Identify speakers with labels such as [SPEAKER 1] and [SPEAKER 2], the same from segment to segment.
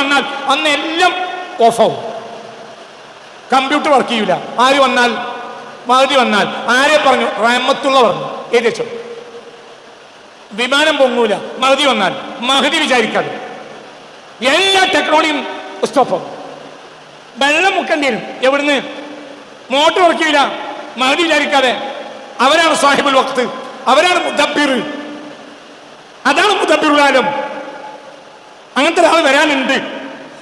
[SPEAKER 1] വന്നാൽ അന്ന് എല്ലാം ഓഫാവും കമ്പ്യൂട്ടർ വർക്ക് ചെയ്യില്ല ആര് വന്നാൽ? മഹതി വന്നാൽ. ആരെ പറഞ്ഞു? റഹമത്തുള്ള പറഞ്ഞു. ഏകദേശം വിമാനം പൊങ്ങൂല. മഹതി വന്നാൽ. മഹതി വിചാരിക്കാതെ. എല്ലാ ടെക്നോളജിയും സ്റ്റോപ്പാവും വെള്ളം മുക്കേണ്ടി വരും. എവിടുന്ന്? മോട്ടോർ വർക്ക് ചെയ്യില്ല മഹതി വിചാരിക്കാതെ. അവരാണ് സാഹിബുൽ വക്ത് അവരാണ് മുദബിർ അതാണ് മുദബിർ കാലം അങ്ങനത്തെ ഒരാൾ വരാനുണ്ട്.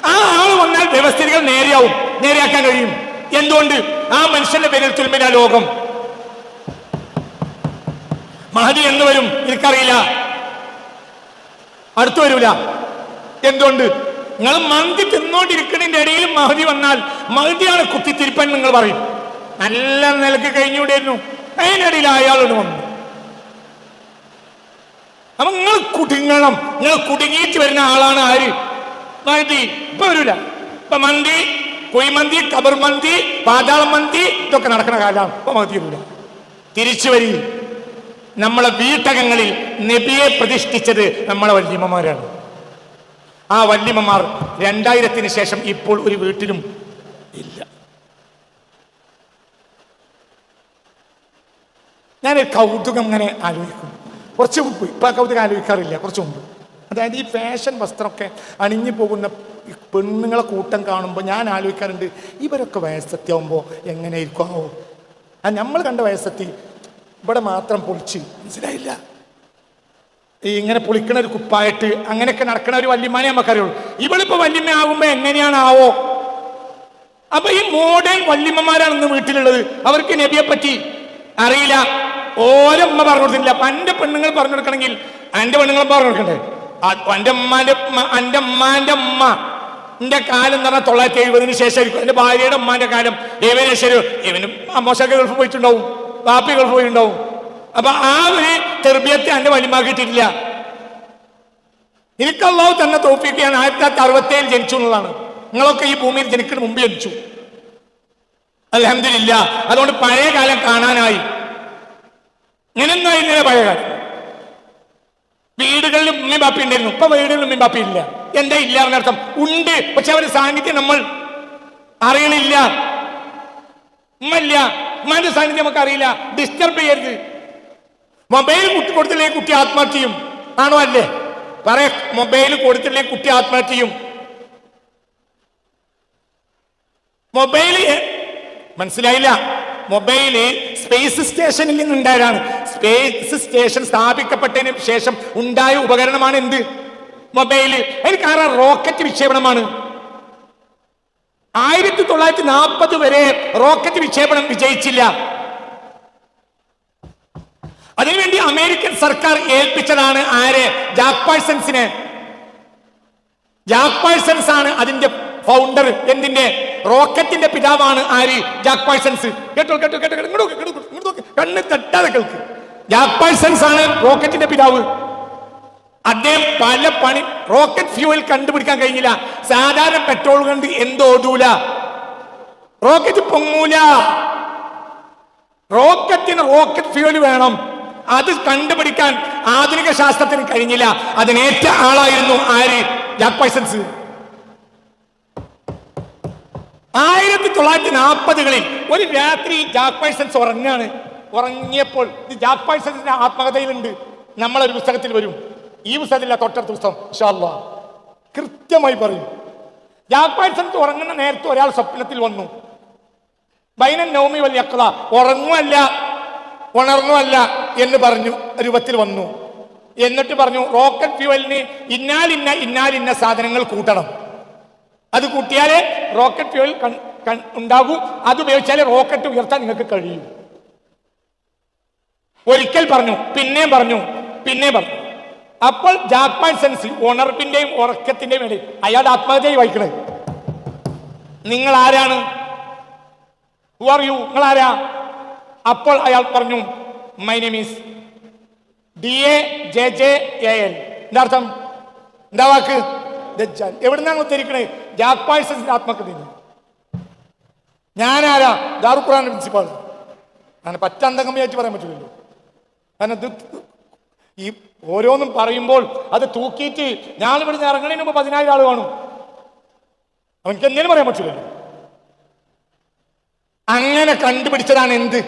[SPEAKER 1] ആ ആൾ വന്നാൽ വ്യവസ്ഥിതികൾ നേരെയാവും. നേരെയാക്കാൻ കഴിയും. എന്തുകൊണ്ട്? ആ മനുഷ്യന്റെ പേരിൽ തുൽമിന ലോകം. മഹതി എന്ന് വരും. എനിക്കറിയില്ല. അടുത്തു വരൂല. എന്തുകൊണ്ട്? നിങ്ങൾ മന്തി തിന്നോണ്ടിരിക്കുന്നതിന്റെ ഇടയിൽ മഹതി വന്നാൽ മഹതിയാണ് കുത്തിത്തിരിപ്പൻ നിങ്ങൾ പറയും. നല്ല നിലയ്ക്ക് കഴിഞ്ഞുകൂടായിരുന്നു അതിനിടയിൽ അയാളോട് വന്നു. അപ്പൊ നിങ്ങൾ കുടുങ്ങണം. നിങ്ങൾ കുടുങ്ങിയിട്ട് വരുന്ന ആളാണ് ആര്? മന്തി ഇപ്പൊ വരൂല. ഇപ്പൊ മന്തി കുഴിമന്തി കബർ മന്തി പാതാള മന്തി ഇതൊക്കെ നടക്കുന്ന കാലമാണ്. ഇപ്പൊ മതി തിരിച്ചു വരി. നമ്മളെ വീട്ടകങ്ങളിൽ നബിയെ പ്രതിഷ്ഠിച്ചത് നമ്മളെ വല്യമ്മമാരാണ്. ആ വല്യമ്മമാർ രണ്ടായിരത്തിന് ശേഷം ഇപ്പോൾ ഒരു വീട്ടിലും ഇല്ല. ഞാനൊരു കൗതുകം ഇങ്ങനെ ആലോചിക്കും കുറച്ച് മുമ്പ്. ഇപ്പം കൗതുകം ആലോചിക്കാറില്ല. കുറച്ച് മുമ്പ്. അതായത് ഈ ഫാഷൻ വസ്ത്രമൊക്കെ അണിഞ്ഞു പോകുന്ന പെണ്ണുങ്ങളെ കൂട്ടം കാണുമ്പോൾ ഞാൻ ആലോചിക്കാറുണ്ട് ഇവരൊക്കെ വയസ്സെത്തിയാവുമ്പോൾ എങ്ങനെ ആവോ ആ നമ്മൾ കണ്ട വയസ്സെത്തി ഇവിടെ മാത്രം പൊളിച്ച്. മനസ്സിലായില്ല? ഈ ഇങ്ങനെ പൊളിക്കണ ഒരു കുപ്പായിട്ട് അങ്ങനെയൊക്കെ നടക്കണ ഒരു വല്യമ്മാനെ നമുക്കറിയുള്ളൂ. ഇവളിപ്പോ വല്യമ്മ ആവുമ്പോ എങ്ങനെയാണാവോ? അപ്പൊ ഈ മോഡേൺ വല്യമ്മമാരാണ് ഇന്ന് വീട്ടിലുള്ളത്. അവർക്ക് നബിയെ പറ്റി അറിയില്ല. ഓരമ്മ പറഞ്ഞു അപ്പൊ എന്റെ പെണ്ണുങ്ങൾ പറഞ്ഞു കൊടുക്കണമെങ്കിൽ എന്റെ പെണ്ണുങ്ങൾ പറഞ്ഞു കൊടുക്കണ്ടേ? എന്റെ അമ്മാന്റെ എന്റെ അമ്മാന്റെ അമ്മ എന്റെ കാലം എന്ന് പറഞ്ഞാൽ തൊള്ളായിരത്തി എഴുപതിന് ശേഷമായിരിക്കും. എന്റെ ഭാര്യയുടെ അമ്മാന്റെ കാലം. ഏവന് ശരി ഇവനും അമ്മോശൊക്കെ ഗൾഫ് പോയിട്ടുണ്ടാവും. ബാപ്പി ഗൾഫ് പോയിട്ടുണ്ടാവും. അപ്പൊ ആ ഒരു തെർബിയത്തെ എന്റെ വലിമാക്കിയിട്ടില്ല എനിക്ക് അള്ളാഹു തന്നെ തോപ്പിക്ക് ഞാൻ ആയിരത്തി തൊള്ളായിരത്തി അറുപത്തേഴ് ജനിച്ചു എന്നുള്ളതാണ്. നിങ്ങളൊക്കെ ഈ ഭൂമിയിൽ ജനിക്കുന്ന മുമ്പ് ജനിച്ചു. അലഹമില്ല അതുകൊണ്ട് പഴയ കാലം കാണാനായി. ആയിരുന്നില്ല പഴയ കാര്യം വീടുകളിൽ ഉമ്മയും ബാപ്പി ഉണ്ടായിരുന്നു. ഇപ്പൊ വീടുകളിൽ ഉമ്മയും ബാപ്പി ഇല്ല. എന്താ ഇല്ല എന്നർത്ഥം ഉണ്ട്. പക്ഷെ അവരുടെ സാന്നിധ്യം നമ്മൾ അറിയണില്ല. ഉമ്മല്ല ഉമ്മാന്റെ സാന്നിധ്യം നമുക്ക് അറിയില്ല. ഡിസ്റ്റർബ് ചെയ്യരുത്. മൊബൈൽ കുട്ടി കൊടുത്തില്ലെങ്കിൽ കുട്ടി ആത്മഹത്യ ചെയ്യും. ആണോ അല്ലേ? പറയ. മൊബൈൽ കൊടുത്തില്ലെങ്കിൽ കുട്ടി ആത്മഹത്യ ചെയ്യും. മൊബൈൽ മനസ്സിലായില്ല. മൊബൈൽ സ്പേസ് സ്റ്റേഷനിൽ നിന്നുണ്ടായതാണ്. സ്പേസ് സ്റ്റേഷൻ സ്ഥാപിക്കപ്പെട്ടതിന് ശേഷം ഉണ്ടായ ഉപകരണമാണ് എന്ത്? മൊബൈൽ. അതിന് കാരണം റോക്കറ്റ് വിക്ഷേപണമാണ്? ആയിരത്തി തൊള്ളായിരത്തി നാൽപ്പത് വരെ റോക്കറ്റ് വിക്ഷേപണം വിജയിച്ചില്ല. അതിനുവേണ്ടി അമേരിക്കൻ സർക്കാർ ഏൽപ്പിച്ചതാണ് ആരെ? ജാക്ക് ജാപ്പാഴ്സൺസ് ആണ് അതിന്റെ ഫൗണ്ടർ എന്തിന്റെ റോക്കറ്റിന്റെ പിതാവാണ് ആര്? ജാക്ക് കേട്ടോ കേട്ടോ കേട്ടോ കേട്ടോ. കണ്ണ് തട്ടാതെ കേൾക്ക്. ജാക്ക് പാഴ്സൺസ് ആണ് റോക്കറ്റിന്റെ പിതാവ്. അദ്ദേഹം പല പണി റോക്കറ്റ് ഫ്യൂവൽ കണ്ടുപിടിക്കാൻ കഴിഞ്ഞില്ല. സാധാരണ പെട്രോൾ കൊണ്ട് എന്തോടൂല റോക്കറ്റ് പൊങ്ങൂല. റോക്കറ്റിന് റോക്കറ്റ് ഫ്യൂവൽ വേണം. അത് കണ്ടുപിടിക്കാൻ ആധുനിക ശാസ്ത്രത്തിന് കഴിഞ്ഞില്ല. അതിനേറ്റ ആളായിരുന്നു ആര്? ജാക്ക് പൈസൻസ് ആയിരത്തി തൊള്ളായിരത്തി നാൽപ്പതുകളിൽ ഒരു രാത്രി ജാക്ക് പൈസൻസ് ഉറങ്ങാണ് ഉറങ്ങിയപ്പോൾ ഇത് ജാക്ക് പൈസൻസിന്റെ ആത്മകഥയിലുണ്ട്. നമ്മളൊരു പുസ്തകത്തിൽ വരും. ഈ പുസ്തകത്തില്ല തൊട്ടടുത്ത പുസ്തകം ഇൻഷാ അല്ലാ. കൃത്യമായി പറയും. പൈസൻസ് ഉറങ്ങുന്ന നേരത്തെ ഒരാൾ സ്വപ്നത്തിൽ വന്നു. ബൈനൻ നൗമി വലിയ അക്ല ഉറങ്ങുമല്ല ഉണർന്നുമല്ല എന്ന് പറഞ്ഞു രൂപത്തിൽ വന്നു. എന്നിട്ട് പറഞ്ഞു റോക്കറ്റ് ഫ്യൂവലിന് ഇന്നാലിന്ന ഇന്നാലിന്ന സാധനങ്ങൾ കൂട്ടണം. അത് കൂട്ടിയാലേ റോക്കറ്റ് ഫ്യൂവൽ ഉണ്ടാകൂ. അത് ഉപയോഗിച്ചാലേ റോക്കറ്റ് ഉയർത്താൻ നിങ്ങൾക്ക് കഴിയൂ. ഒരിക്കൽ പറഞ്ഞു പിന്നെയും പറഞ്ഞു പിന്നെയും പറഞ്ഞു. അപ്പോൾ ജാപ്പാൻ സെൻസ് ഉണർപ്പിന്റെയും ഉറക്കത്തിന്റെയും ഇടയിൽ അയാളുടെ ആത്മഹത്യ വായിക്കണേ നിങ്ങൾ ആരാണ് ആർ യു നിങ്ങൾ ആരാ അപ്പോൾ അയാൾ പറഞ്ഞു my name is D A J J A N എന്താ അർത്ഥം? എന്താ വാക്ക്? എവിടുന്നാണ് ഉദ്ധരിക്കണേ? ജാപ്പാൻ പാഴ്സൺസിന്റെ ആത്മഹത്യ ഞാനാരാ? ദാറുഖുറാൻ പ്രിൻസിപ്പാൾ അങ്ങനെ പറ്റന്തകം വിചാരിച്ച് പറയാൻ പറ്റില്ലല്ലോ. ഇത് ഈ ഓരോന്നും പറയുമ്പോൾ അത് തൂക്കിയിട്ട് ഞാൻ ഇവിടുന്ന് ഇറങ്ങണതിന് മുമ്പ് പതിനായിരം ആൾ കാണും. അവനക്ക് എന്തേലും പറയാൻ പറ്റില്ല അങ്ങനെ കണ്ടുപിടിച്ചതാണ് എന്ത്?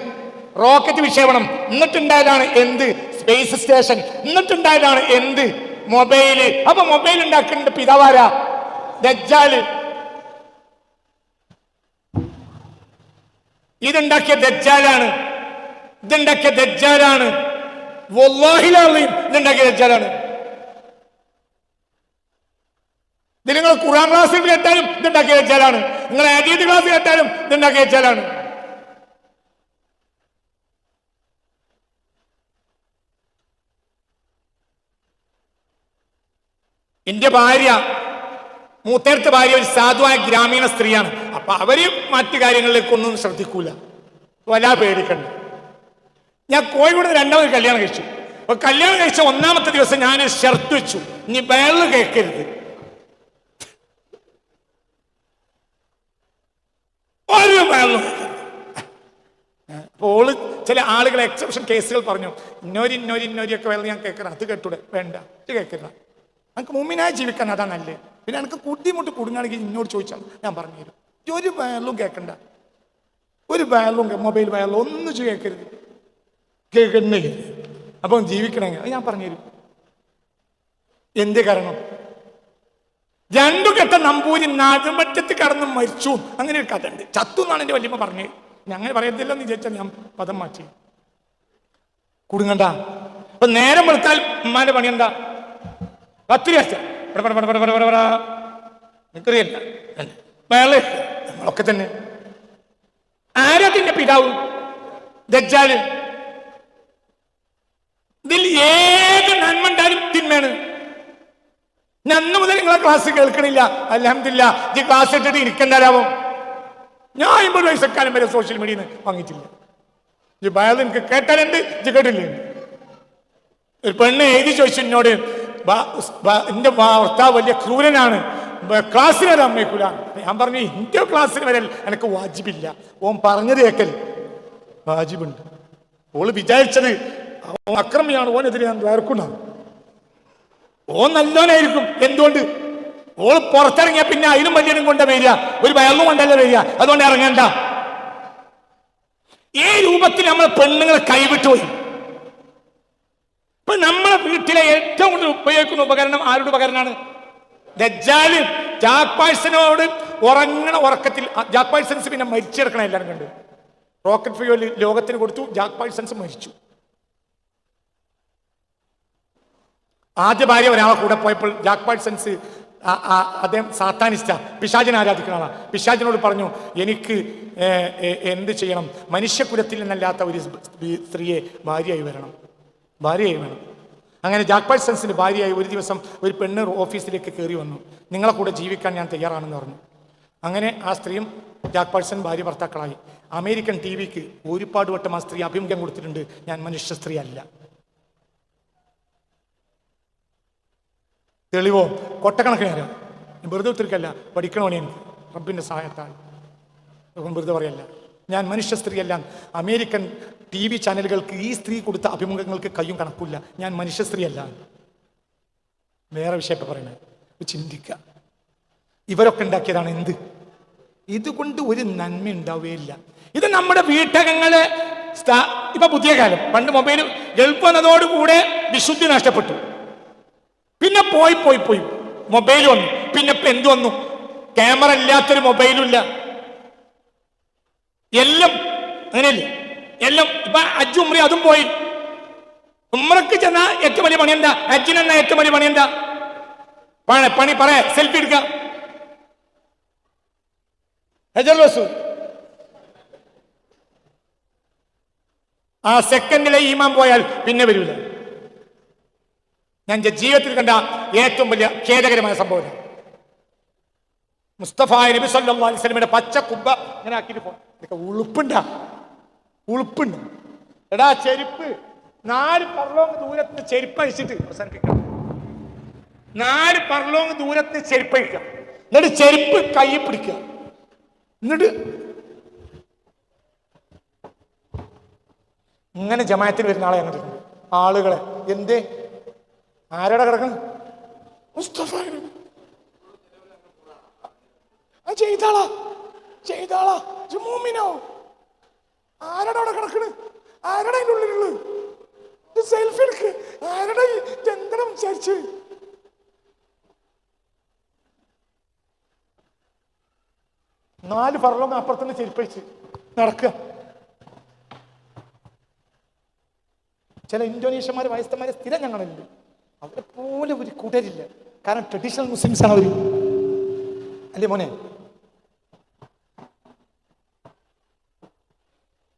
[SPEAKER 1] റോക്കറ്റ് വിക്ഷേപണം. എന്നിട്ടുണ്ടായതാണ് എന്ത്? സ്പേസ് സ്റ്റേഷൻ എന്നിട്ടുണ്ടായതാണ് എന്ത്? മൊബൈൽ അപ്പൊ മൊബൈൽ ഉണ്ടാക്കേണ്ട പിതാവാരാ? ഇതുണ്ടാക്കിയ ദജ്ജാലാണ്. ഇതുണ്ടാക്കിയ ദജ്ജാലാണ്. ഇതുണ്ടാക്കിയ നിങ്ങൾ ഖുറാൻ ക്ലാസ് കേട്ടാലും ഇതുണ്ടാക്കിയ ദജ്ജാലാണ് നിങ്ങൾ ആദ്യത്തെ ക്ലാസ് കേട്ടാലും ഇതുണ്ടാക്കിയ ദജ്ജാലാണ് എന്റെ ഭാര്യ മൂത്തേർത്ത് ഭാര്യ ഒരു സാധുവായ ഗ്രാമീണ സ്ത്രീയാണ്. അപ്പൊ അവർ മറ്റു കാര്യങ്ങളിലേക്കൊന്നും ശ്രദ്ധിക്കൂല. വല്ലാ പേടിക്കണ്ട. ഞാൻ കോഴിക്കോട് രണ്ടാമത് കല്യാണം കഴിച്ചു. അപ്പൊ കല്യാണം കഴിച്ച ഒന്നാമത്തെ ദിവസം ഞാൻ ഷർട്ട് വെച്ചു. ഇനി വേൾ കേൾക്കരുത് ഒരു വേൾ ചില ആളുകൾ എക്സെപ്ഷൻ കേസുകൾ പറഞ്ഞു. ഇന്നോരി ഇന്നോരി ഒക്കെ വേൾ ഞാൻ കേൾക്കണം അത് കേട്ടൂടെ? വേണ്ട. ഇത് കേൾക്കരുത് നമുക്ക് മുമ്പിനായി ജീവിക്കാൻ അതാ നല്ലത് പിന്നെ എനിക്ക് കുട്ടിമുട്ട് കുടുങ്ങാണെങ്കിൽ ഇന്നോട് ചോദിച്ചാൽ ഞാൻ പറഞ്ഞു തരും ഒരു വേളും കേൾക്കണ്ട ഒരു വേളും മൊബൈൽ വയറിലും ഒന്നും കേൾക്കരുത് കേൾക്കുന്നേ അപ്പം ജീവിക്കണമെങ്കിൽ അത് ഞാൻ പറഞ്ഞുതരും. എന്ത് കാരണം? രണ്ടു കെട്ട നമ്പൂരി നാടുമറ്റത്ത് കടന്ന് മരിച്ചു. അങ്ങനെ ഒരു കഥ ഉണ്ട്. ചത്തു എന്നാണ് എന്റെ വല്യമ്മ പറഞ്ഞത്. ഞങ്ങൾ പറയത്തില്ലെന്ന് വിചാരിച്ചാൽ ഞാൻ പദം മാറ്റി. കുടുങ്ങണ്ട. അപ്പൊ നേരം വെളുത്താൽ ഉമ്മാന്റെ പണി എന്താ? കത്തിരി അച്ഛ വേള നമ്മളൊക്കെ തന്നെ. ആരാ പിതാവ്? ദജ്ജാൽ. ഇതിൽ ഏത് നന്മ ഉണ്ടായാലും തിന്മയാണ്. ഞാൻ അന്ന് മുതൽ നിങ്ങളെ ക്ലാസ് കേൾക്കണില്ല. അലഹമില്ല ഈ ക്ലാസ് ഇട്ടിട്ട് ഇരിക്കണ്ടാവും ഞാൻ അമ്പത് വയസ്സക്കാലം വരെ സോഷ്യൽ മീഡിയയിൽ നിന്ന് വാങ്ങിയിട്ടില്ല ഈ ഭയം എനിക്ക് കേട്ടാലുണ്ട് ഇത് കേട്ടില്ലേ? ഒരു പെണ്ണ് എഴുതി ചോദിച്ചു എന്നോട് "ബാ- ഉസ്- ബാ- എന്റെ ഭർത്താവ് വലിയ ക്രൂരനാണ്. ക്ലാസ്സിന് വരെ അമ്മയ്ക്കൂല ഞാൻ പറഞ്ഞു ഇന്ത്യ ക്ലാസ്സിന് വരൽ എനിക്ക് വാജിബില്ല. ഓൻ പറഞ്ഞത് കേക്കൽ. വാജിബുണ്ട്. ഓൾ വിചാരിച്ചത് ഓൻ അക്രമിയാണ് ഓനെതിരെ ഞാൻ വേർക്കുന്നാണ് ഓ നല്ലോനായിരിക്കും. എന്തുകൊണ്ട്? ഓൾ പുറത്തിറങ്ങിയ പിന്നെ അതിലും വലിയതും കൊണ്ട് വരിക. ഒരു വയറും കൊണ്ടല്ല വരിക. അതുകൊണ്ട് ഇറങ്ങണ്ട. ഈ രൂപത്തിൽ നമ്മൾ പെണ്ണുങ്ങളെ കൈവിട്ടുപോയി ഇപ്പൊ നമ്മളെ വീട്ടിലെ ഏറ്റവും കൂടുതൽ ഉപയോഗിക്കുന്ന ഉപകരണം ആരുടെ ഉപകരണമാണ്? ദജ്ജാൽ. ജാക്ക് പാഴ്സനോട് ഉറങ്ങണ ഉറക്കത്തിൽ ജാക്ക് പിന്നെ മരിച്ചെടുക്കണം എല്ലാവരും കണ്ട്. റോക്കറ്റ് ഫ്യൂൽ ലോകത്തിന് കൊടുത്തു ജാക്ക് പാഴ്സൺസ് മരിച്ചു. ആദ്യ ഭാര്യ ഒരാളെ കൂടെ പോയപ്പോൾ ജാക്ക് പാഴ്സൺസ് അദ്ദേഹം സാത്താനിസ്റ്റ പിശാചിനെ ആരാധിക്കുന്ന ആളാണ് പിശാചിനോട് പറഞ്ഞു എനിക്ക് എന്ത് ചെയ്യണം? മനുഷ്യകുലത്തിൽ നിന്നല്ലാത്ത ഒരു സ്ത്രീയെ ഭാര്യയായി വരണം. ഭാര്യയായി വേണം. അങ്ങനെ ജാക്ക് പാഴ്സൺസിന്റെ ഭാര്യയായി ഒരു ദിവസം ഒരു പെണ്ണ് ഓഫീസിലേക്ക് കയറി വന്നു. നിങ്ങളെ കൂടെ ജീവിക്കാൻ ഞാൻ തയ്യാറാണെന്ന് പറഞ്ഞു. അങ്ങനെ ആ സ്ത്രീയും ജാക്ക് പാഴ്സൺ ഭാര്യ ഭർത്താക്കളായി. അമേരിക്കൻ ടി വിക്ക് ഒരുപാട് വട്ടം ആ സ്ത്രീ അഭിമുഖം കൊടുത്തിട്ടുണ്ട്. ഞാൻ മനുഷ്യ സ്ത്രീ അല്ല. തെളിവോ? കൊട്ടക്കണക്കിന് ഞാൻ വെറുതെ ഒത്തിരിക്കല്ല പഠിക്കണ പണി എനിക്ക്. റബ്ബിന്റെ സഹായത്താൽ. വെറുതെ പറയല്ല. ഞാൻ മനുഷ്യ സ്ത്രീയല്ല. അമേരിക്കൻ ടി വി ചാനലുകൾക്ക് ഈ സ്ത്രീ കൊടുത്ത അഭിമുഖങ്ങൾക്ക് കയ്യും കണക്കില്ല ഞാൻ മനുഷ്യ സ്ത്രീയല്ല. വേറെ വിഷയത്തെ പറയണേ. ചിന്തിക്കുക ഇവരൊക്കെ ഉണ്ടാക്കിയതാണ് എന്ത്? ഇതുകൊണ്ട് ഒരു നന്മ ഉണ്ടാവുകയില്ല ഇത് നമ്മുടെ വീട്ടകങ്ങൾ ഇപ്പൊ പുതിയ കാലം. പണ്ട് മൊബൈൽ ഗൾഫ് വന്നതോടുകൂടെ വിശുദ്ധി നഷ്ടപ്പെട്ടു. പിന്നെ പോയി പോയി പോയി. മൊബൈൽ വന്നു. പിന്നെ ഇപ്പൊ എന്ത് വന്നു? ക്യാമറ ഇല്ലാത്തൊരു മൊബൈലും ഇല്ല. എല്ലാം അങ്ങനെയല്ലേ? എല്ലാം ഇപ്പൊ അജ് ഉമ്രി അതും പോയി. ഉമ്രക്ക് ചെന്ന ഏറ്റവും വലിയ പണി എന്താ? അജിന് എന്ന ഏറ്റവും വലിയ പണി എന്താ? പണി പറയാ സെൽഫി എടുക്കാം. ആ സെക്കൻഡിലെ ഈമാൻ പോയാൽ പിന്നെ വരൂല. ഞാൻ ജീവിതത്തിൽ കണ്ട ഏറ്റവും വലിയ ഖേദകരമായ സംഭവം. മുസ്തഫ നബി സല്ലല്ലാഹു അലൈഹി വസല്ലമയുടെ പച്ച കുബ്ബ ഇങ്ങനെ ആക്കിയിട്ട് പോകും ഉളുപ്പുണ്ടാ. ഉളുപ്പുണ്ട്. എടാ ചെരുപ്പ്. നാല് പർലോങ് ദൂരത്ത് ചെരുപ്പ് അഴിച്ചിട്ട് അവസാനിപ്പിക്കാം. നാല് പർലോങ് ദൂരത്ത് ചെരുപ്പ് അഴിക്കാം. എന്നിട്ട് ചെരുപ്പ് കൈ പിടിക്കുക. എന്നിട്ട് ഇങ്ങനെ ജമായത്തിൽ വരുന്ന ആളെ ഞങ്ങൾ ആളുകളെ. എന്തേ? ആരാടെ കിടക്കണം? മുസ്തഫ ചെയ്താളാ ചെയ്താളാ ജുമൂമിനോ. ആരടാ അവിടെ കിടക്കണ്? ആരടാ അതിന്റെ ഉള്ളിലുള്ളത് സെൽഫി എടുക്ക്. ആരടാ ഈ വിചാരിച്ച്? നാല് ഫറലോങ് അപ്പുറത്തുനിന്ന് ചെരിപ്പഴിച്ച് നടക്കുക. ചില ഇന്തോനേഷ്യന്മാർ വയസ്സന്മാരെ സ്ഥിരം ഞങ്ങളുണ്ട്. അവരെ പോലെ ഒരു കുടരില്ല. കാരണം ട്രഡീഷണൽ മുസ്ലിംസ് ആണ് അവർ അല്ലേ മോനെ?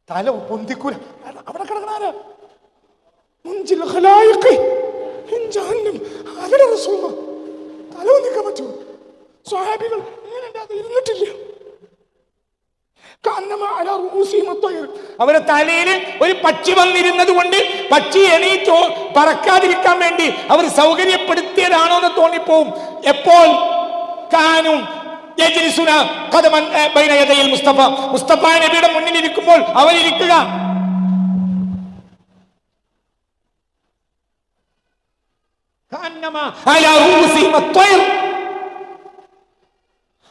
[SPEAKER 1] തല പൊന്തിക്കൂല. അവിടെ കിടക്കണാരാ തല പൊന്തിക്കാൻ പറ്റൂ സ്വഹാബികൾ ഇരുന്നിട്ടില്ല. അവരെ തലയിൽ ഒരു പക്ഷി വന്നിരുന്നത് കൊണ്ട് പക്ഷി എണീറ്റോ പറക്കാതിരിക്കാൻ വേണ്ടി അവർ സൗകര്യപ്പെടുത്തിയതാണോ എന്ന് തോന്നിപ്പോവും. എപ്പോൾ? കാനും മുസ്തഫ. മുസ്തഫ നബിയുടെ മുന്നിൽ ഇരിക്കുമ്പോൾ അവരിയ്ക്കുക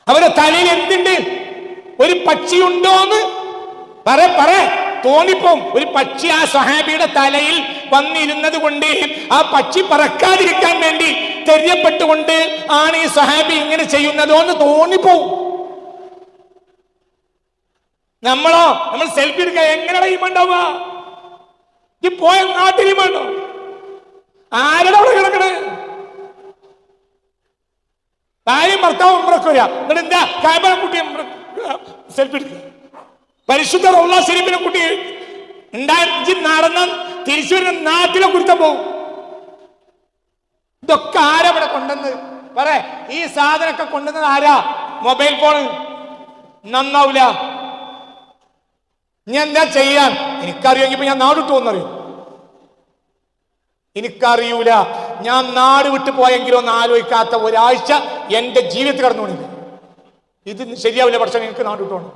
[SPEAKER 1] അവരുടെ തലയിൽ എന്തുണ്ട്? ഒരു പക്ഷിയുണ്ടോന്ന്? പറ പറ. തോന്നിപ്പോ ഒരു പക്ഷി ആ സഹാബിയുടെ തലയിൽ വന്നിരുന്നത് കൊണ്ട് ആ പക്ഷി പറക്കാതിരിക്കാൻ വേണ്ടി തെര്യപ്പെട്ടുകൊണ്ട് ആണ് ഈ സഹാബി ഇങ്ങനെ ചെയ്യുന്നതോ എന്ന് തോന്നിപ്പോവും. നമ്മളോ? നമ്മൾ സെൽഫി എടുക്കുക എങ്ങനെയാണ് ഈ ഉണ്ടാവുക ഈ പോയ നാട്ടിൽ വേണ്ടോ ആരുടെ അവിടെ കിടക്കണേ? ഭാര്യയും ഭർത്താവും ഉമ്രക്ക് വരിക. എന്നിട്ട് എന്താ? കാബല കുട്ടി സെൽഫി എടുക്കുക പരിശുദ്ധ റൗള ഷെരീഫിനെ കുട്ടി ഉണ്ടായി നടന്ന തിരിച്ചു നാട്ടിലെ കുരുത്തം പോകും ഇതൊക്കെ ഇവിടെ കൊണ്ടുവന്ന് പറ ഈ സാധനമൊക്കെ കൊണ്ടുവന്നത് ആരാ? Mobile phone. നന്നാവൂല. ഇനി എന്താ ചെയ്യാൻ? എനിക്കറിയാമെങ്കിൽ ഞാൻ നാടിട്ടു എന്നറിയും എനിക്കറിയൂല. ഞാൻ നാട് വിട്ടു പോയെങ്കിലും എന്ന് ആലോചിക്കാത്ത ഒരാഴ്ച എന്റെ ജീവിതത്തിൽ കടന്നുകൊണ്ടില്ല ഇത് ശരിയാവില്ല പക്ഷെ നിങ്ങൾക്ക് നാട് വിട്ടോണം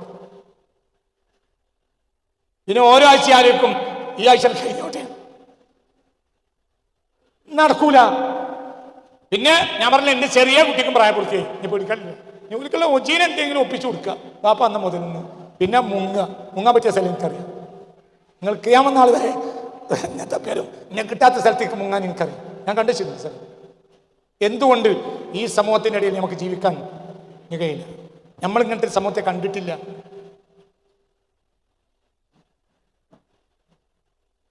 [SPEAKER 1] ഇനി ഓരോ ആഴ്ച ആലോചിക്കും ഈ ആഴ്ച കഴിഞ്ഞോട്ടെ നടക്കൂല. പിന്നെ ഞാൻ പറഞ്ഞ എന്റെ ചെറിയ കുട്ടിക്കും പ്രായപൂർത്തിയായി. ഇനി പേടിക്കാനില്ല. ഒരിക്കലും ഒജീനെ എന്തെങ്കിലും ഒപ്പിച്ചു കൊടുക്കുക. പാപ്പ അന്ന മുതൽ നിന്ന്. പിന്നെ മുങ്ങ മുങ്ങാൻ പറ്റിയ സ്ഥലം എനിക്കറിയാം. നിങ്ങൾ ചെയ്യാമെന്ന ആൾ വരെ എന്നെ തപ്പിയാലും എന്നെ കിട്ടാത്ത സ്ഥലത്തേക്ക് മുങ്ങാൻ എനിക്കറിയാം. ഞാൻ കണ്ടിട്ടുണ്ട് സ്ഥലം. എന്തുകൊണ്ട് ഈ സമൂഹത്തിന്റെ ഇടയിൽ നമുക്ക് ജീവിക്കാൻ കഴിയില്ല നമ്മൾ ഇങ്ങനത്തെ സമൂഹത്തെ കണ്ടിട്ടില്ല.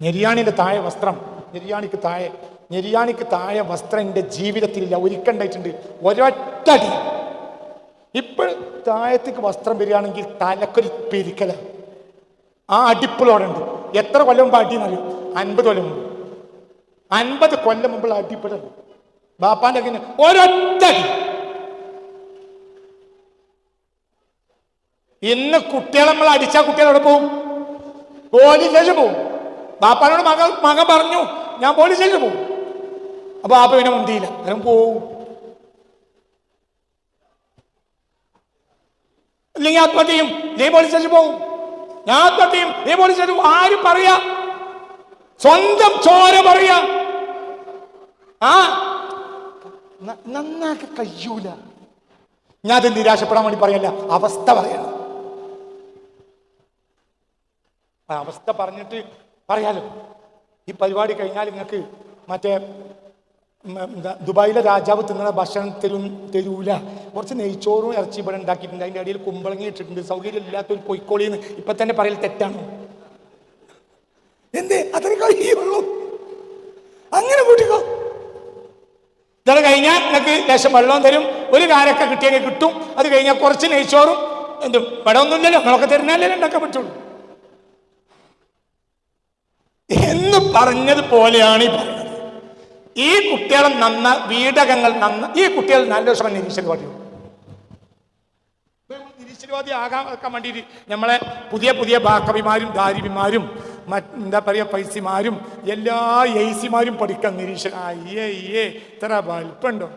[SPEAKER 1] ഞെരിയാണിന്റെ താഴെ വസ്ത്രം ഞെരിയാണിക്ക് താഴെ ഞെരിയാണിക്ക് താഴെ വസ്ത്രം എന്റെ ജീവിതത്തിലില്ല ഒരിക്കണ്ടായിട്ടുണ്ട്. ഒരൊറ്റടി. ഇപ്പോൾ താഴത്തേക്ക് വസ്ത്രം വരികയാണെങ്കിൽ തലക്കൊരു പെരിക്കല. ആ അടിപ്പിളോടുണ്ട് എത്ര കൊല്ലം മുമ്പ് അടി എന്നറിയും അൻപത് കൊല്ലം മുമ്പ്. അൻപത് കൊല്ലം മുമ്പുള്ള അടിപ്പിളുണ്ട് ബാപ്പാന്റെ അങ്ങനെ ഒരൊറ്റടി. ഇന്ന് കുട്ടികളെ നമ്മൾ അടിച്ച കുട്ടികൾ എവിടെ പോവും? പോലീസ് സ്റ്റേഷൻ പോവും. ബാപ്പാനോട് മകൻ മകൻ പറഞ്ഞു ഞാൻ പോലീസ് സ്റ്റേഷൻ പോവും. അപ്പൊ ബാപ്പ പിന്നെ മുന്തിയില്ല. അവൻ പോവും. അല്ലെങ്കിൽ ആത്മഹത്യ ചെയ്യും. നീ പോലീസ് സ്റ്റേഷൻ പോവും. ഞാൻ ആത്മഹത്യ ചെയ്യും. നീ പോലീസ് സ്റ്റേഷൻ. ആരും പറയാ. സ്വന്തം ചോര പറയാ. ആ? നന്നാക്കി കഴിയൂല. ഞാൻ അത് നിരാശപ്പെടാൻ വേണ്ടി പറയല്ല. അവസ്ഥ പറയണം. ആ അവസ്ഥ പറഞ്ഞിട്ട് പറയാലോ. ഈ പരിപാടി കഴിഞ്ഞാൽ നിങ്ങൾക്ക് മറ്റേ ദുബായിലെ രാജാവ് തിന്നുന്ന ഭക്ഷണം തരും തരൂല. കുറച്ച് നെയ്ച്ചോറും ഇറച്ചി ഇവിടെ ഉണ്ടാക്കിയിട്ടുണ്ട്. അതിന്റെ അടിയിൽ കുമ്പളങ്ങി ഇട്ടിട്ടുണ്ട്. സൗകര്യം ഇല്ലാത്തൊരു പൊയ്ക്കോളിന്ന് ഇപ്പൊ തന്നെ പറയൽ തെറ്റാണ്. എന്തേ? അത്ര കഴിയുള്ളൂ. അങ്ങനെ കൂട്ടിക്കോ. ഇതൊക്കെ കഴിഞ്ഞാൽ നിങ്ങൾക്ക് ലേശം വെള്ളം തരും. ഒരു കാരൊക്കെ കിട്ടിയെങ്കിൽ കിട്ടും. അത് കഴിഞ്ഞാൽ കുറച്ച് നെയ്ച്ചോറും എന്തും. ഇവിടെ ഒന്നുമില്ലല്ലോ നമ്മളൊക്കെ തരുന്നല്ലേ ഉണ്ടാക്കാൻ പറ്റുള്ളൂ. എന്ന് പറഞ്ഞതുപോലെയാണ് ഈ പറയുന്നത്. ഈ കുട്ടികളെ നന്ന വീടകങ്ങൾ നന്ന ഈ കുട്ടികൾ നല്ല ശ്രമം നിരീശ്വരവാദി നിരീശ്വരവാദി ആകാൻ വേണ്ടിയിട്ട് നമ്മളെ പുതിയ പുതിയ ബാക്കവിമാരും ദാരിവിമാരും മറ്റ് എന്താ പറയുക പൈസിമാരും എല്ലാ എയ്സിമാരും പഠിക്കാൻ നിരീക്ഷ അയ്യേ അയ്യേ ഇത്ര വലിപ്പുണ്ടോ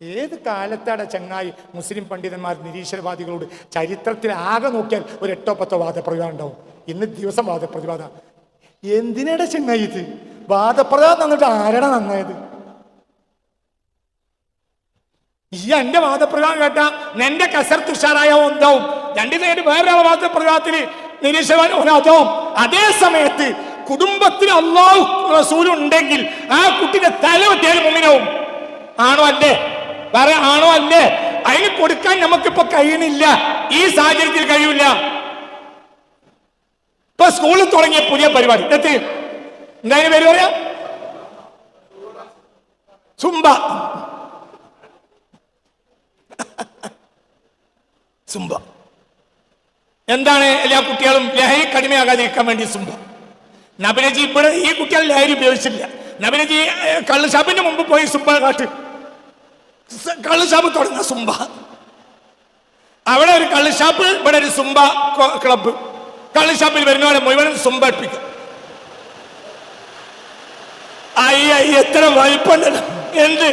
[SPEAKER 1] ഏത് കാലത്താണ് ചങ്ങായി മുസ്ലിം പണ്ഡിതന്മാർ നിരീശ്വരവാദികളോട് ചരിത്രത്തിൽ ആകെ നോക്കിയാൽ ഒരു എട്ടോ പത്തോ വാദപ്രതിവാദം ഉണ്ടാവും. ഇന്ന് ദിവസം വാദപ്രതിവാദ. എന്തിനാടെ ചെങ്ങായിത്? ഇത് വാദപ്രതിവാദം തന്നിട്ട് ആരാടാ നന്നായത്? ഈ എന്റെ വാദപ്രകാരം കേട്ട നിന്റെ കസർ തുഷാറായ ഒന്നും രണ്ടു നേരം വേറൊരാളെ വാദപ്രകാരത്തിന് നിരീക്ഷകൻ അതേ സമയത്ത് കുടുംബത്തിൽ അള്ളാഹു ആ കുട്ടിന്റെ തല വെട്ടിയാൽ മുമ്പിനാവും. ആണോ അല്ലേ? വേറെ ആണോ അല്ലേ? അതിന് കൊടുക്കാൻ നമുക്കിപ്പോ കഴിയണില്ല ഈ സാഹചര്യത്തിൽ കഴിയില്ല. ഇപ്പൊ സ്കൂളിൽ തുടങ്ങിയ പുതിയ പരിപാടി. എത്തി എന്തായാലും പേര് പറയാ? സുംബ. സുംബ. എന്താണ് എല്ലാ കുട്ടികളും ലഹരി കടിമയാകാതിരിക്കാൻ വേണ്ടി സുംബ? നബിനജി ഇവിടെ ഈ കുട്ടികൾ ലഹരി ഉപയോഗിച്ചില്ല നബിനജി ഏഹ്, കള്ള് ഷാപ്പിന്റെ മുമ്പ് പോയി സുംബ കാട്ട്. കള്ളുഷാപ്പ് കള്ള് ഷാപ്പ് തുടങ്ങുക സുംബ. അവിടെ ഒരു കള്ള് ഷാപ്പ് ഇവിടെ ഒരു സുംബ ക്ലബ്ബ്. കള്ള് ഷാപ്പിൽ വരുന്നവരെ മുഴുവനും സുമ്പടിപ്പിക്കും അയ്യ എത്ര വലിപ്പുണ്ടല്ലോ എന്ത്?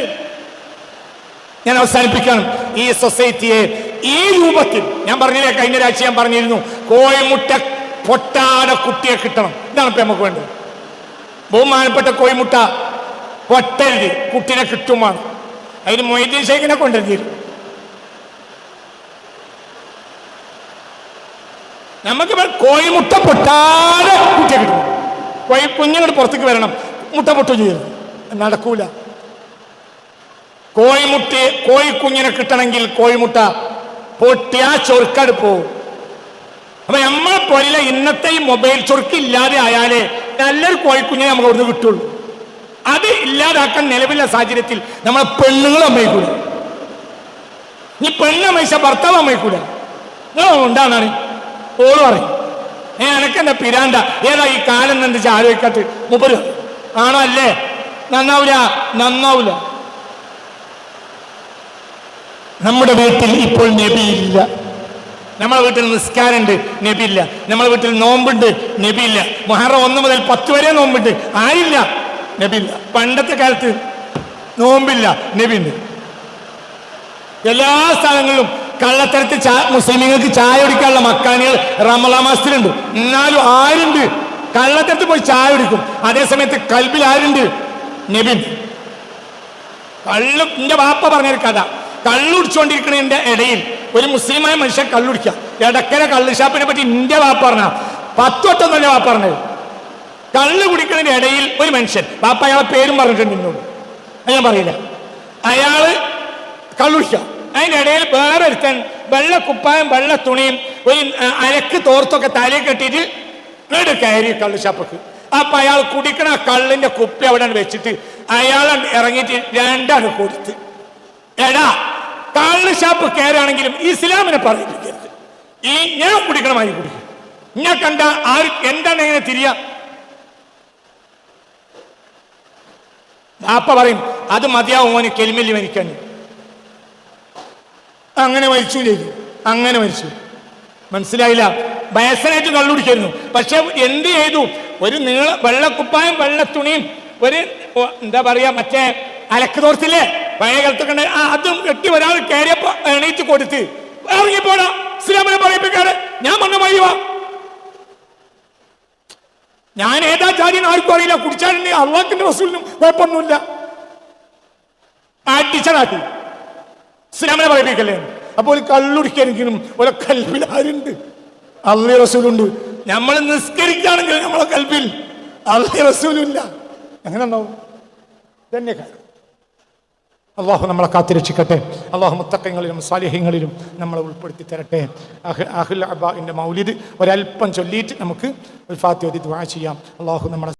[SPEAKER 1] ഞാൻ അവസാനിപ്പിക്കണം. ഈ സൊസൈറ്റിയെ ഈ രൂപത്തിൽ ഞാൻ പറഞ്ഞില്ലേ കഴിഞ്ഞ ഒരാഴ്ച ഞാൻ പറഞ്ഞിരുന്നു കോഴിമുട്ട പൊട്ടാതെ കുട്ടിയെ കിട്ടണം. ഇതാണ് ഇപ്പൊ നമുക്ക് വേണ്ടത്. ബഹുമാനപ്പെട്ട കോഴിമുട്ട പൊട്ടരുത് കുട്ടിനെ കിട്ടുമാണ് അതിന് മൊയ്തീൻ ഷേഖിനെ കൊണ്ടുവരും നമുക്ക് കോഴിമുട്ട പൊട്ടാതെ കുട്ടിയെ കിട്ടും. കോഴി കുഞ്ഞുങ്ങൾ പുറത്തേക്ക് വരണം. മുട്ട പൊട്ടു ചെയ്യരുത്. നടക്കൂല. കോഴിമുട്ട കോഴിക്കുഞ്ഞിനെ കിട്ടണമെങ്കിൽ കോഴിമുട്ട പൊട്ടിയാ ചൊറുക്കട് പോവും. അപ്പൊ നമ്മളെ പോലെ ഇന്നത്തെ ഈ മൊബൈൽ ചൊറുക്ക് ഇല്ലാതെ ആയാലേ നല്ലൊരു കോഴിക്കുഞ്ഞിനെ നമുക്ക് അവിടുന്ന് കിട്ടുള്ളൂ. അത് ഇല്ലാതാക്കാൻ നിലവിലെ സാഹചര്യത്തിൽ നമ്മളെ പെണ്ണുങ്ങൾ അമ്മയിക്കൂല ഇനി പെണ്ണമ്മയിച്ച ഭർത്താവ് അമ്മയിക്കൂല നിങ്ങൾ ഉണ്ടാണ് ഓൾ പറയും. ഏ എനക്കെന്താ പിരാണ്ട ഏതാ ഈ കാലം എന്താ ആലോചിക്കട്ട് മുപ്പത് ആണോ അല്ലേ നന്നാവൂല നന്നാവൂല. നമ്മുടെ വീട്ടിൽ ഇപ്പോൾ നബിയില്ല. നമ്മളെ വീട്ടിൽ നിസ്കാരമുണ്ട് നബിയില്ല. നമ്മളെ വീട്ടിൽ നോമ്പുണ്ട് നബിയില്ല. മുഹറം ഒന്ന് മുതൽ പത്ത് വരെ നോമ്പുണ്ട്. ആരില്ല? നബിയില്ല. പണ്ടത്തെ കാലത്ത് നോമ്പില്ല നബിയുണ്ട് എല്ലാ സ്ഥലങ്ങളിലും കള്ളത്തരത്തിൽ മുസ്ലിമീങ്ങൾക്ക് ചായ കുടിക്കാനുള്ള മക്കാനികൾ റമലാ മാസത്തിലുണ്ട്. എന്നാലും ആരുണ്ട്? കള്ളത്തരത്തിൽ പോയി ചായ കുടിക്കും. അതേസമയത്ത് കൽബിൽ ആരുണ്ട്? നബിൻ. കള്ളു എന്റെ വാപ്പ പറഞ്ഞൊരു കഥ. കള്ളുടിച്ചുകൊണ്ടിരിക്കുന്നതിന്റെ ഇടയിൽ ഒരു മുസ്ലിമായ മനുഷ്യൻ കള്ളുടിക്കുക ഇടക്കര കള്ളു ഷാപ്പിനെ പറ്റി എന്റെ വാപ്പ പറഞ്ഞ പത്തൊട്ടൊന്നല്ല വാപ്പ പറഞ്ഞത്? കള്ള് കുടിക്കുന്നതിന്റെ ഇടയിൽ ഒരു മനുഷ്യൻ. വാപ്പ അയാളെ പേരും പറഞ്ഞിട്ടുണ്ട് എന്നോട് അത് ഞാൻ പറയില്ല. അയാൾ കള്ളുടിക്കുക അതിന്റെ ഇടയിൽ വേറെ ഒരുത്തൻ വെള്ള കുപ്പായം വെള്ള തുണിയും ഒരു അരക്ക് തോർത്തൊക്കെ തലയിൽ കെട്ടിയിട്ട് ഇങ്ങോട്ട് കയറി കള്ള് ചപ്പക്ക് അപ്പൊ അയാൾ കുടിക്കണ കള്ളിന്റെ കുപ്പി അവിടെ വെച്ചിട്ട് അയാൾ ഇറങ്ങിയിട്ട് രണ്ടാണ് കൊടുത്ത്. എടാ കള്ള് ഷാപ്പ് കയറുകയാണെങ്കിലും ഇസ്ലാമിനെ പറയിപ്പിക്കരുത്. ഈ ഞാൻ കുടിക്കണമായി കുടിക്കും. ഞാൻ കണ്ട ആര് എന്താണ് എങ്ങനെ തിരിയ? ബാപ്പ പറയും അത് മതിയാവും ഓന് കെൽമെല്ലി മരിക്കാൻ അങ്ങനെ മരിച്ചു ചെയ്തു അങ്ങനെ മരിച്ചു. മനസ്സിലായില്ല? വയസ്സനായിട്ട് കള്ളുടിക്കായിരുന്നു പക്ഷെ എന്ത് ചെയ്തു? ഒരു നീള വെള്ളക്കുപ്പായം വെള്ളത്തുണിയും ഒരു എന്താ പറയാ മറ്റേ അലക്ക് തോർത്തില്ലേ? പഴയ. ആ, അതും കെട്ടി ഒരാൾ കയറിയപ്പോ എണീറ്റ് കൊടുത്ത് ഇറങ്ങിപ്പോടാ ഇസ്ലാമിനെ പറയിപ്പിക്കാതെ ഞാൻ വന്ന വഴി വാ. ഞാൻ ഏതാ ചാരി ആർക്കും അറിയില്ല. കുടിച്ചാലും അള്ളാഹിന്റെ റസൂലിനും കുഴപ്പമൊന്നുമില്ല. അടിച്ചനാട്ടി ഇസ്ലാമിനെ പറയിപ്പിക്കല്ലേ? അപ്പോൾ ഒരു കള്ളുടിക്കാനെങ്കിലും ഒരു കൽപ്പിൽ ആരുണ്ട് അള്ളി റസൂലുണ്ട്. നമ്മൾ നിസ്കരിക്കുകയാണെങ്കിൽ നമ്മളെ കൽപ്പിൽ അള്ളി റസൂലില്ല. അങ്ങനെ ഉണ്ടാവും തന്നെ അള്ളാഹു നമ്മളെ കാത്തിരക്ഷിക്കട്ടെ അള്ളാഹു മുത്തക്കങ്ങളിലും സാലിഹ്യങ്ങളിലും നമ്മളെ ഉൾപ്പെടുത്തി തരട്ടെ. അഹ് അഹുൽ മൗലിദ് ഒരല്പം ചൊല്ലിയിട്ട് നമുക്ക് ഒരു ഒതി ദുആ ചെയ്യാം. അള്ളാഹു നമ്മളെ